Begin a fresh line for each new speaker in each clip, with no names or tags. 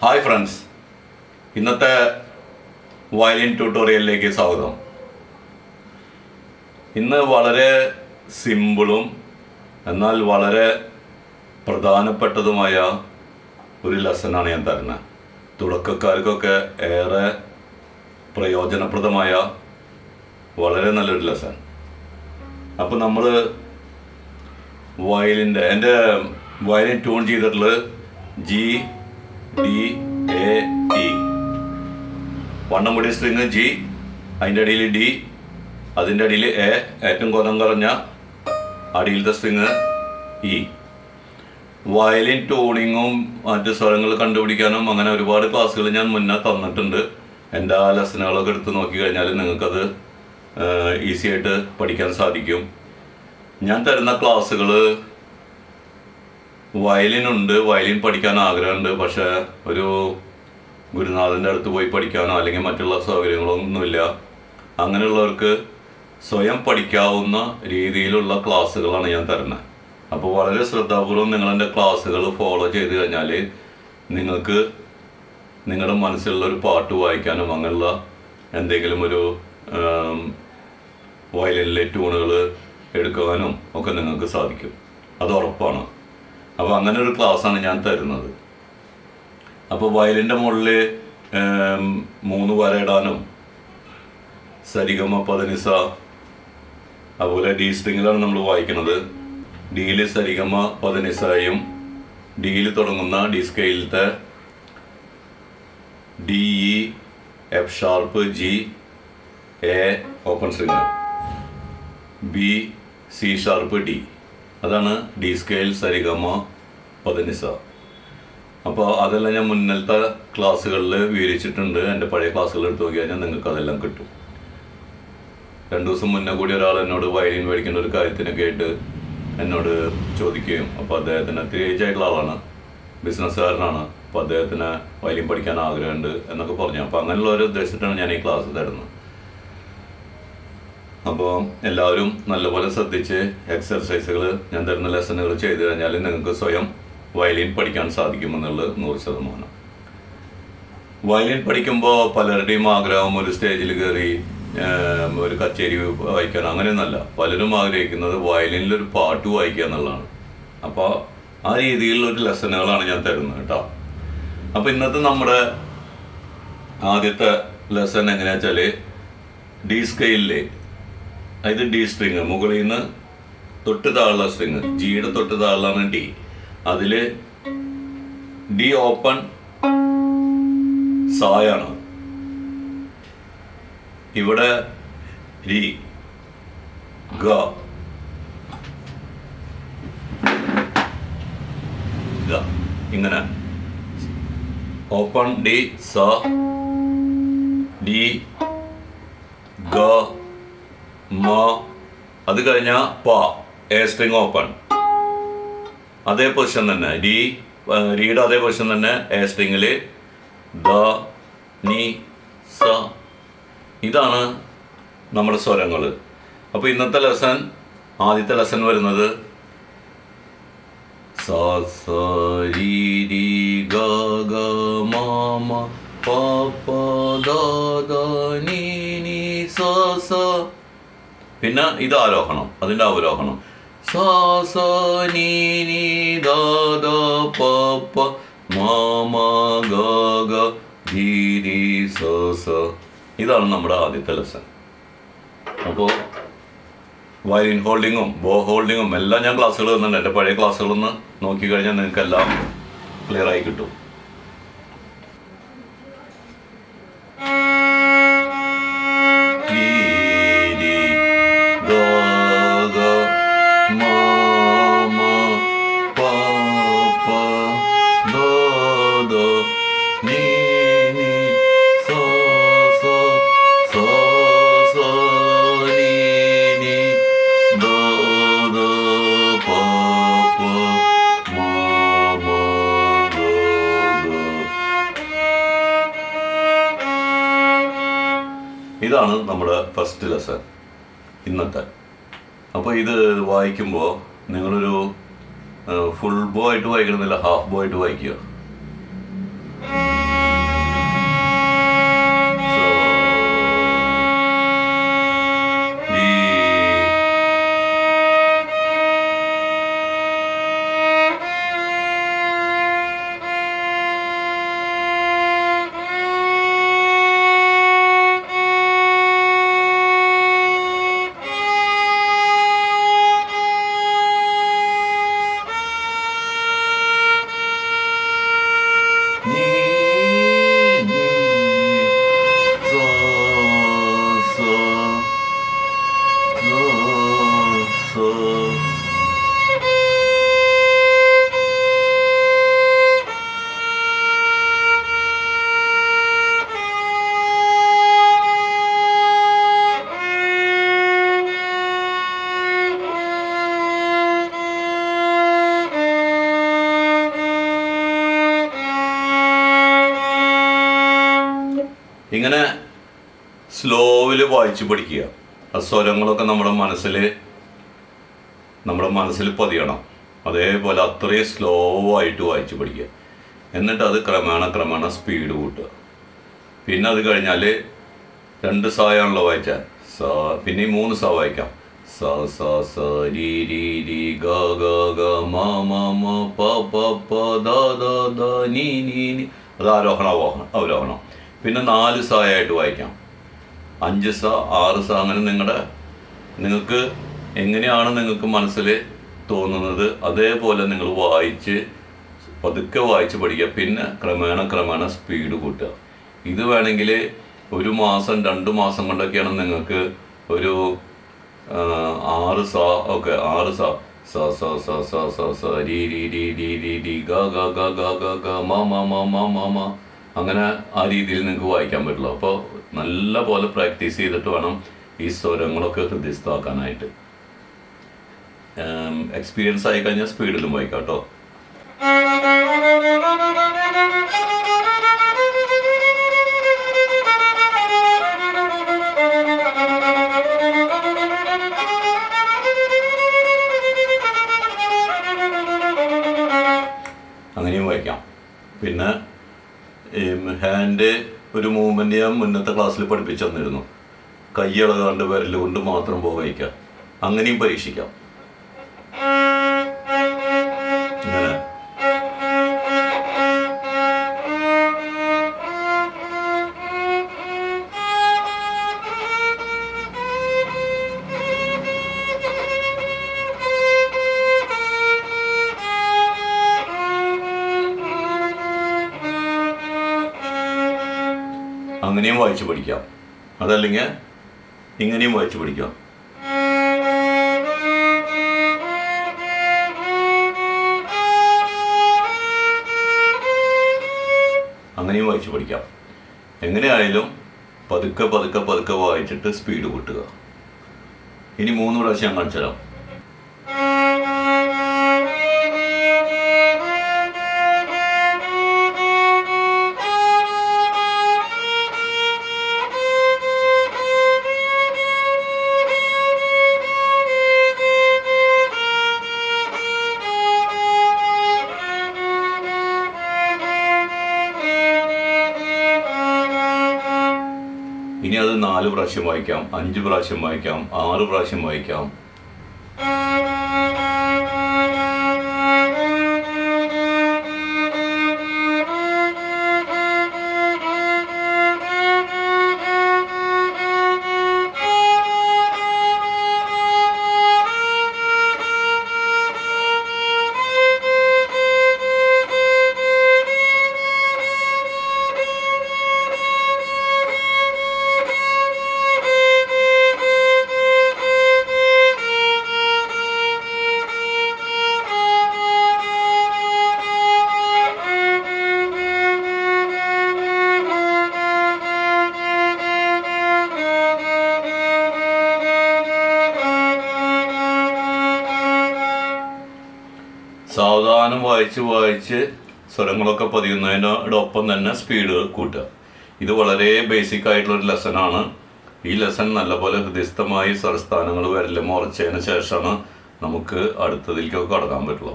Hi friends. ഇന്നത്തെ violin ട്യൂട്ടോറിയലിലേക്ക് സ്വാഗതം. ഇന്ന് വളരെ സിമ്പിളും എന്നാൽ വളരെ പ്രധാനപ്പെട്ടതുമായ ഒരു ലെസനാണ് ഞാൻ തരുന്നത്. തുടക്കക്കാർക്കൊക്കെ ഏറെ പ്രയോജനപ്രദമായ വളരെ നല്ലൊരു ലെസൺ. അപ്പോൾ നമ്മൾ വയലിന്റെ എന്റെ വയലിൻ ട്യൂൺ ചെയ്തിട്ടുള്ളത് ജി ഡി എ ഇ വണ്ണം കൂടിയ സ്ട്രിങ് ജി അതിന്റെ അടിയിൽ ഡി അതിന്റെ അടിയിൽ എ ഏറ്റവും കൊലം കുറഞ്ഞ അടിയിലത്തെ സ്ട്രിങ് ഇ വയലിൻ ട്യൂണിങ്ങും മറ്റ് സ്വരങ്ങൾ കണ്ടുപിടിക്കാനും അങ്ങനെ ഒരുപാട് ക്ലാസ്സുകൾ ഞാൻ മുന്നേ തന്നിട്ടുണ്ട്. എന്റെ ആ ലെസനുകളൊക്കെ എടുത്ത് നോക്കി കഴിഞ്ഞാൽ നിങ്ങൾക്കത് ഈസി ആയിട്ട് പഠിക്കാൻ സാധിക്കും. ഞാൻ തരുന്ന ക്ലാസ്സുകൾ വയലിനുണ്ട് വയലിൻ പഠിക്കാൻ ആഗ്രഹമുണ്ട്. പക്ഷേ ഒരു ഗുരുനാഥന്റെ അടുത്ത് പോയി പഠിക്കാനോ അല്ലെങ്കിൽ മറ്റുള്ള സൗകര്യങ്ങളൊന്നുമില്ല. അങ്ങനെയുള്ളവർക്ക് സ്വയം പഠിക്കാവുന്ന രീതിയിലുള്ള ക്ലാസ്സുകളാണ് ഞാൻ തരുന്നത്. അപ്പോൾ വളരെ ശ്രദ്ധാപൂർവം നിങ്ങൾ എന്റെ ക്ലാസ്സുകൾ ഫോളോ ചെയ്ത് കഴിഞ്ഞാൽ നിങ്ങൾക്ക് നിങ്ങളുടെ മനസ്സിലുള്ള ഒരു പാട്ട് വായിക്കാനും അങ്ങനെയുള്ള എന്തെങ്കിലും ഒരു വയലിനിലെ ട്യൂണുകൾ എടുക്കുവാനും ഒക്കെ നിങ്ങൾക്ക് സാധിക്കും. അത് ഉറപ്പാണ്. അപ്പോൾ അങ്ങനെ ഒരു ക്ലാസ്സാണ് ഞാൻ തരുന്നത്. അപ്പോൾ വയലിന്റെ മുകളിൽ മൂന്ന് വര ഇടാനും സരിഗമ പതനിസ അതുപോലെ ഡി സ്ട്രിങ്ങിലാണ് നമ്മൾ വായിക്കുന്നത്. ഡിയിൽ സരിഗമ പതനിസയും ഡിയിൽ തുടങ്ങുന്ന D സ്കെയിലത്തെ D E F sharp G A open string B C sharp D അതാണ് ഡി സ്കെയിൽ സരിഗമ പതിനിസ. അപ്പോൾ അതെല്ലാം ഞാൻ മുന്നത്തെ ക്ലാസ്സുകളിൽ വിവരിച്ചിട്ടുണ്ട്. എന്റെ പഴയ ക്ലാസ്സുകൾ എടുത്തു നോക്കി കഴിഞ്ഞാൽ നിങ്ങൾക്ക് അതെല്ലാം കിട്ടും. രണ്ടു ദിവസം മുന്നേ കൂടി ഒരാൾ എന്നോട് വയലിൻ മേടിക്കേണ്ട ഒരു കാര്യത്തിനൊക്കെ ആയിട്ട് എന്നോട് ചോദിക്കുകയും അപ്പോൾ അദ്ദേഹത്തിന് ഒത്തിരി ഏജ് ആയിട്ടുള്ള ആളാണ്. ബിസിനസ്സുകാരനാണ്. അപ്പോൾ അദ്ദേഹത്തിന് വയലിൻ പഠിക്കാൻ ആഗ്രഹമുണ്ട് എന്നൊക്കെ പറഞ്ഞു. അപ്പോൾ അങ്ങനെയുള്ള ഒരു ഉദ്ദേശത്തിനാണ് ഞാൻ ഈ ക്ലാസ് തരുന്നത്. അപ്പോൾ എല്ലാവരും നല്ലപോലെ ശ്രദ്ധിച്ച് എക്സർസൈസുകൾ ഞാൻ തരുന്ന ലെസണുകൾ ചെയ്തു കഴിഞ്ഞാൽ നിങ്ങൾക്ക് സ്വയം വയലിൻ പഠിക്കാൻ സാധിക്കുമെന്നുള്ളത് നൂറ് ശതമാനം. വയലിൻ പഠിക്കുമ്പോൾ പലരുടെയും ആഗ്രഹം ഒരു സ്റ്റേജിൽ കയറി ഒരു കച്ചേരി വായിക്കാൻ അങ്ങനെയൊന്നല്ല. പലരും ആഗ്രഹിക്കുന്നത് വയലിനിൽ ഒരു പാട്ട് വായിക്കുക എന്നുള്ളതാണ്. അപ്പോൾ ആ രീതിയിലുള്ള ഒരു ലെസണുകളാണ് ഞാൻ തരുന്നത് കേട്ടോ. അപ്പോൾ ഇന്നത്തെ നമ്മുടെ ആദ്യത്തെ ലെസൺ എങ്ങനെയാ വെച്ചാൽ ഡി സ്കെയിലിലെ അതായത് ഡി സ്ട്രിങ് മുകളിൽ നിന്ന് തൊട്ട് താഴുള്ള സ്ട്രിങ് ജിയുടെ തൊട്ട് താഴിലാണ് ഡി അതിൽ ഡി ഓപ്പൺ സായാണ്. ഇവിടെ രി ഗ. ഇങ്ങനെ. ഓപ്പൺ ഡി സ ഡി ഗ. മ അത് കഴിഞ്ഞ പ എ സ്ട്രിങ് ഓപ്പൺ അതേ പൊസിഷൻ തന്നെ. ഡി ഡിയുടെ അതേ പൊസിഷൻ തന്നെ എ സ്ട്രിങ്ങിൽ ദ നി സ. ഇതാണ് നമ്മുടെ സ്വരങ്ങൾ അപ്പോൾ ഇന്നത്തെ ലെസൺ ആദ്യത്തെ ലെസൺ വരുന്നത് സ സ രി രി ഗ ഗ മ മ പ പ ദ ദ നി നി സ സ. പിന്നെ ഇത് ആരോഹണം അതിന്റെ അവരോഹണം. സാ സ നീ നി ദ പ പ മ ഗ ഗ ധീ രി സ സ. ഇതാണ് നമ്മുടെ ആദ്യത്തെ ലെസൺ അപ്പോൾ വയലിൻ ഹോൾഡിങ്ങും ബോ ഹോൾഡിങ്ങും എല്ലാം ഞാൻ ക്ലാസ്സുകൾ തന്നിട്ടുണ്ട്. എന്റെ പഴയ ക്ലാസ്സുകളൊന്ന് നോക്കിക്കഴിഞ്ഞാൽ നിങ്ങൾക്ക് എല്ലാം ക്ലിയർ ആയി കിട്ടും. ഫസ്റ്റ് ലെസൺ ഇന്നത്തെ. അപ്പോൾ ഇത് വായിക്കുമ്പോൾ നിങ്ങളൊരു ഫുൾ ബോ ആയിട്ട് വായിക്കണമെന്നില്ല ഹാഫ് ബോ ആയിട്ട് വായിക്കുക. ഇങ്ങനെ സ്ലോവിൽ വായിച്ചു പഠിക്കുക. ആ സ്വരങ്ങളൊക്കെ നമ്മുടെ മനസ്സിൽ നമ്മുടെ മനസ്സിൽ പതിയണം. അതേപോലെ അത്രയും സ്ലോ ആയിട്ട് വായിച്ച് പഠിക്കുക. എന്നിട്ട് അത് ക്രമേണ ക്രമേണ സ്പീഡ് കൂട്ടുക. പിന്നെ അത് കഴിഞ്ഞാൽ രണ്ട് സായാണല്ലോ വായിച്ച. സ പിന്നെ ഈ മൂന്ന് സ വായിക്കാം. സ സ സ രി രി രി ഗ ഗ ഗ മ മ മ പ പ പ ദ ദ ദ നീ നീ നീ. അത് ആരോഹണം അവരോഹണം. പിന്നെ നാല് സായായിട്ട് വായിക്കാം. അഞ്ച് സ ആറ് സ അങ്ങനെ നിങ്ങളുടെ നിങ്ങൾക്ക് എങ്ങനെയാണ് നിങ്ങൾക്ക് മനസ്സിൽ തോന്നുന്നത്? അതേപോലെ നിങ്ങൾ വായിച്ച് പതുക്കെ വായിച്ച് പഠിക്കുക. പിന്നെ ക്രമേണ ക്രമേണ സ്പീഡ് കൂട്ടുക. ഇത് വേണമെങ്കിൽ ഒരു മാസം രണ്ട് മാസം കൊണ്ടൊക്കെയാണ് നിങ്ങൾക്ക് ഒരു ആറ് സ ഓക്കെ ആറ് സ. സ സ സ സ സ സ രി രി രി രി രി രി ഗ ഗ ഗ ഗ ഗ ഗ മ മ മ മ മ മ. അങ്ങനെ ആ രീതിയിൽ നിങ്ങൾക്ക് വായിക്കാൻ പറ്റുള്ളൂ. അപ്പോൾ നല്ല പോലെ പ്രാക്ടീസ് ചെയ്തിട്ട് വേണം ഈ സ്വരങ്ങളൊക്കെ ഹൃദയസ്ഥമാക്കാനായിട്ട്. എക്സ്പീരിയൻസ് ആയി കഴിഞ്ഞാൽ സ്പീഡിലും വായിക്കാം കേട്ടോ. ഹാൻഡ് ഒരു മൂവ്മെന്റ് ഞാൻ മുന്നത്തെ ക്ലാസ്സിൽ പഠിപ്പിച്ചു തന്നിരുന്നു. കൈയിളകാണ്ട് വിരൽ കൊണ്ട് മാത്രം പോകാം അങ്ങനെയും പരീക്ഷിക്കാം. അങ്ങനെയും വായിച്ച് പഠിക്കാം. അതല്ലെങ്കിൽ ഇങ്ങനെയും വായിച്ച് പഠിക്കാം. അങ്ങനെയും വായിച്ച് പഠിക്കാം. എങ്ങനെയായാലും പതുക്കെ പതുക്കെ പതുക്കെ വായിച്ചിട്ട് സ്പീഡ് കൂട്ടുക. ഇനി മൂന്ന് പ്രാവശ്യം കാണിച്ചു തരാം ഇനി അത് നാല് പ്രാവശ്യം വായിക്കാം അഞ്ച് പ്രാവശ്യം വായിക്കാം ആറ് പ്രാവശ്യം വായിക്കാം. വായിച്ച് വായിച്ച് സ്വരങ്ങളൊക്കെ പതിയുന്നതിനോടൊപ്പം തന്നെ സ്പീഡ് കൂട്ടുക. ഇത് വളരെ ബേസിക് ആയിട്ടുള്ള ഒരു ലെസണാണ് ഈ ലെസൺ നല്ലപോലെ ഹൃദയസ്ഥമായി സ്വരസ്ഥാനങ്ങൾ വരലും ഉറച്ചതിന് ശേഷമാണ് നമുക്ക് അടുത്തതിലേക്കൊക്കെ കടക്കാൻ പറ്റുള്ളൂ.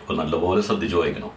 അപ്പോൾ നല്ലപോലെ ശ്രദ്ധിച്ച് വായിക്കണം.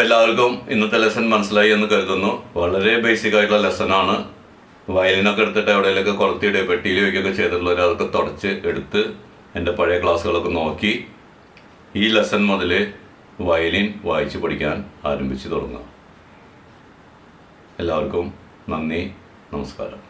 എല്ലാവർക്കും ഇന്നത്തെ ലെസൺ മനസ്സിലായി എന്ന് കരുതുന്നു. വളരെ ബേസിക് ആയിട്ടുള്ള ലെസണാണ് വയലിനൊക്കെ എടുത്തിട്ട് എവിടെയെങ്കിലൊക്കെ കൊളത്തിയിടുക പെട്ടിയിൽ വയ്ക്കുകയൊക്കെ ചെയ്തിട്ടുള്ളവർ അതൊക്കെ തുടച്ച് എടുത്ത് എന്റെ പഴയ ക്ലാസ്സുകളൊക്കെ നോക്കി. ഈ ലെസൺ മുതൽ വയലിൻ വായിച്ച് പഠിക്കാൻ ആരംഭിച്ചു തുടങ്ങുക എല്ലാവർക്കും നന്ദി നമസ്കാരം.